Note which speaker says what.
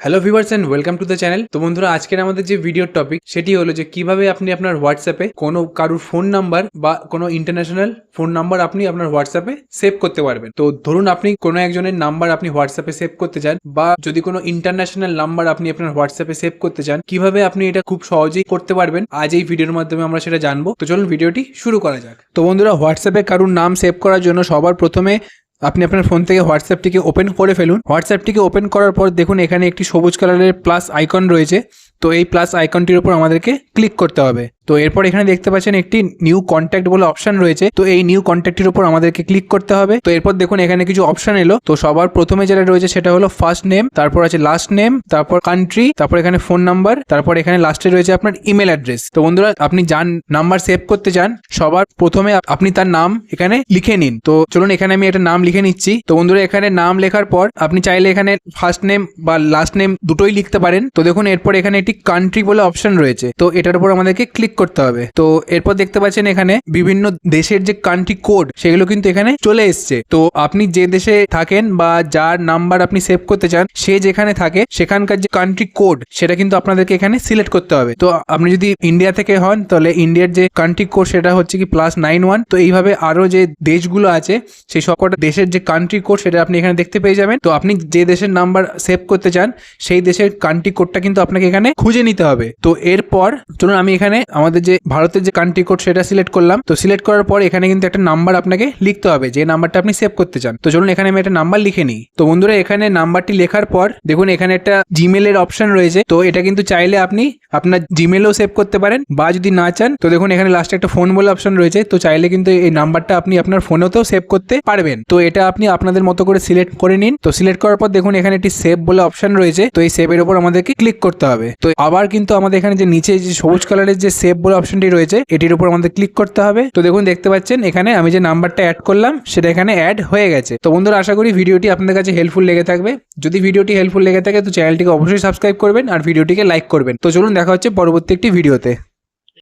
Speaker 1: Hello viewers and welcome to the channel তো বন্ধুরা, আজকের আমাদের যে ভিডিওর টপিক সেটি হলো যে কীভাবে আপনি আপনার হোয়াটসঅ্যাপে কোনো কারুর ফোন নাম্বার বা কোনো ইন্টারন্যাশনাল ফোন নাম্বার আপনি আপনার হোয়াটসঅ্যাপে সেভ করতে পারবেন। তো ধরুন আপনি কোনো একজনের নাম্বার আপনি হোয়াটসঅ্যাপে সেভ করতে চান বা যদি কোনো ইন্টারন্যাশনাল নাম্বার আপনি আপনার হোয়াটসঅ্যাপে সেভ করতে চান, কীভাবে আপনি এটা খুব সহজেই করতে পারবেন? আজ এই ভিডিওর মাধ্যমে আমরা সেটা জানব। তো চলুন ভিডিওটি শুরু করা যাক। তো বন্ধুরা হোয়াটসঅ্যাপে কারুর নাম সেভ করার জন্য সবার প্রথমে আপনি আপনার ফোন থেকে হোয়াটসঅ্যাপটিকে ওপেন করে ফেলুন। হোয়াটসঅ্যাপটিকে ওপেন করার পর দেখুন এখানে একটি সবুজ কালারের প্লাস আইকন রয়েছে। তো এই প্লাস আইকনটির উপর আমাদেরকে ক্লিক করতে হবে। তো এরপর এখানে দেখতে পাচ্ছেন একটি নিউ কন্ট্যাক্ট বলে অপশন রয়েছে। তো এই নিউ কন্ট্যাক্টের উপর আমাদেরকে ক্লিক করতে হবে। তো এরপর দেখুন এখানে কিছু অপশন এলো। তো সবার প্রথমে যেটা রয়েছে সেটা হলো ফার্স্ট নেম তারপর আছে লাস্ট নেম তারপর কান্ট্রি তারপর এখানে ফোন নাম্বার তারপর এখানে লাস্টে রয়েছে আপনার ইমেল অ্যাড্রেস তো বন্ধুরা, আপনি যার নাম্বার সেভ করতে চান, সবার প্রথমে আপনি তার নাম এখানে লিখে নিন। তো চলুন এখানে আমি একটা নাম লিখে নিচ্ছি। তো বন্ধুরা, এখানে নাম লেখার পর আপনি চাইলে এখানে ফার্স্ট নেম বা লাস্ট নেম দুটোই লিখতে পারেন। তো দেখুন, এরপর এখানে একটি কান্ট্রি বলে অপশন রয়েছে। তো এটার উপর আমাদেরকে ক্লিক করতে হবে। তো এরপর দেখতে পাচ্ছেন এখানে বিভিন্ন দেশের যে কান্ট্রি কোড সেগুলো কিন্তু এখানে চলে এসছে। তো আপনি যে দেশে থাকেন বা যার নাম্বার আপনি সেভ করতে চান, সে যেখানে থাকে, সেখানকার যে কান্ট্রি কোড সেটা কিন্তু আপনাদেরকে এখানে সিলেক্ট করতে হবে। তো আপনি যদি ইন্ডিয়া থেকে হন, তাহলে ইন্ডিয়ার যে কান্ট্রি কোড সেটা হচ্ছে কি প্লাস নাইন ওয়ান তো এইভাবে আরও যে দেশগুলো আছে, সেই সবকটা দেশের যে কান্ট্রি কোড সেটা আপনি এখানে দেখতে পেয়ে যাবেন। তো আপনি যে দেশের নাম্বার সেভ করতে চান, সেই দেশের কান্ট্রি কোডটা কিন্তু আপনাকে এখানে খুঁজে নিতে হবে। তো এরপর চলুন আমি এখানে আমাদের যে ভারতের যে কান্ট্রি কোড সেটা সিলেক্ট করলাম। তো সিলেক্ট করার পর এখানে কিন্তু একটা নাম্বার আপনাকে লিখতে হবে, যে নাম্বারটা আপনি সেভ করতে চান। তো চলুন এখানে আমি একটা নাম্বার লিখে নিই। তো বন্ধুরা, এখানে নাম্বারটি লেখার পর দেখুন, এখানে একটা জিমেলের অপশন রয়েছে। তো এটা কিন্তু চাইলে আপনি আপনার জিমেলও সেভ করতে পারেন, বা যদি না চান, তো দেখুন, এখানে লাস্টে একটা ফোন বলে অপশন রয়েছে। তো চাইলে কিন্তু এই নাম্বারটা আপনি আপনার ফোনেতেও সেভ করতে পারবেন। তো এটা আপনি আপনাদের মতো করে সিলেক্ট করে নিন। তো সিলেক্ট করার পর দেখুন, এখানে একটি সেভ বলে অপশন রয়েছে। তো এই সেভের উপর আমাদেরকে ক্লিক করতে হবে। তো আবার কিন্তু আমাদের এখানে যে নিচে যে সবুজ কালারের যে সেভ বলে অপশনটি রয়েছে, এটির উপর আমাদের ক্লিক করতে হবে। তো দেখুন, দেখতে পাচ্ছেন, এখানে আমি যে নাম্বারটা অ্যাড করলাম, সেটা এখানে অ্যাড হয়ে গেছে। তো বন্ধুরা, আশা করি ভিডিওটি আপনাদের কাছে হেল্পফুল লেগে থাকবে। যদি ভিডিওটি হেল্পফুল লেগে থাকে, তো চ্যানেলটিকে অবশ্যই সাবস্ক্রাইব করবেন আর ভিডিওটিকে লাইক করবেন। তো চলুন, দেখা হচ্ছে পরবর্তী একটি ভিডিওতে।